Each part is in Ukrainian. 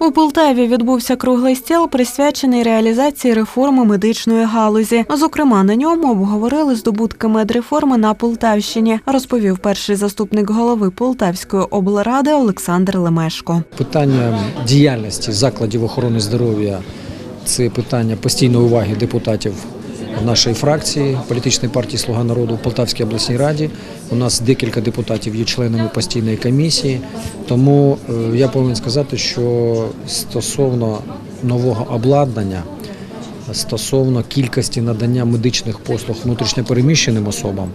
У Полтаві відбувся круглий стіл, присвячений реалізації реформи медичної галузі. Зокрема, на ньому обговорили здобутки медреформи на Полтавщині, розповів перший заступник голови Полтавської облради Олександр Лемешко. Питання діяльності закладів охорони здоров'я це питання постійної уваги депутатів нашої фракції політичної партії Слуга народу в Полтавській обласній раді. У нас декілька депутатів є членами постійної комісії. Тому е, я повинен сказати, що стосовно нового обладнання, стосовно кількості надання медичних послуг внутрішньопереміщеним особам.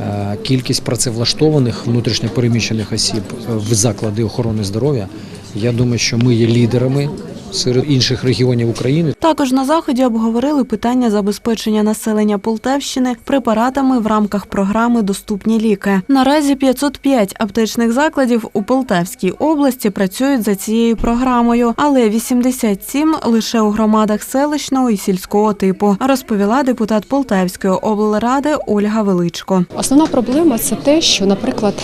е, Кількість працевлаштованих внутрішньопереміщених осіб в заклади охорони здоров'я. Я думаю, що ми є лідерами серед інших регіонів України. Також на заході обговорили питання забезпечення населення Полтавщини препаратами в рамках програми Доступні ліки. Наразі 505 аптечних закладів у Полтавській області працюють за цією програмою, але 87 лише у громадах селищного і сільського типу, розповіла депутат Полтавської облради Ольга Величко. Основна проблема це те, що, наприклад,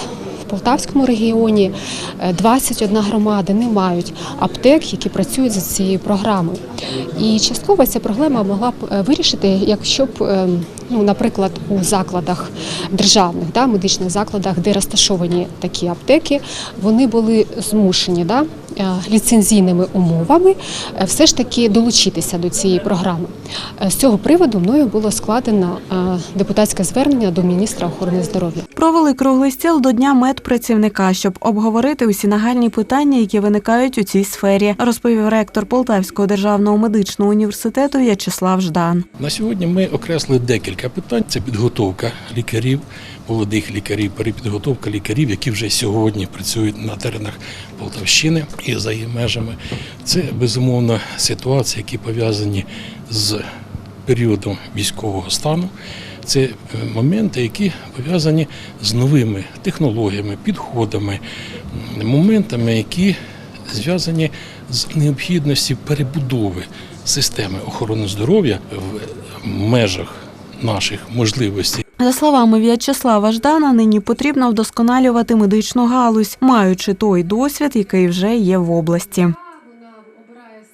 Полтавському регіоні е, 21 громади не мають аптек, які працюють за цією програмою. І частково ця проблема могла б е, вирішити, якщо б, е, ну, наприклад, у закладах державних, да, медичних закладах, де розташовані такі аптеки, вони були змушені да, е, ліцензійними умовами е, все ж таки долучитися до цієї програми. Е, З цього приводу мною було складено депутатське звернення до міністра охорони здоров'я. Провели круглий стіл до дня медпрацівника, щоб обговорити усі нагальні питання, які виникають у цій сфері, розповів ректор Полтавського державного медичного університету В'ячеслав Ждан. На сьогодні ми окреслили декілька питань. Це підготовка лікарів, молодих лікарів, перепідготовка лікарів, які вже сьогодні працюють на теренах Полтавщини і за її межами. Це безумовно ситуації, які пов'язані з періодом військового стану. Це е, моменти, які пов'язані з новими технологіями, підходами, моментами, які зв'язані з необхідністю перебудови системи охорони здоров'я в межах наших можливостей. За словами В'ячеслава Ждана, нині потрібно вдосконалювати медичну галузь, маючи той досвід, який вже є в області.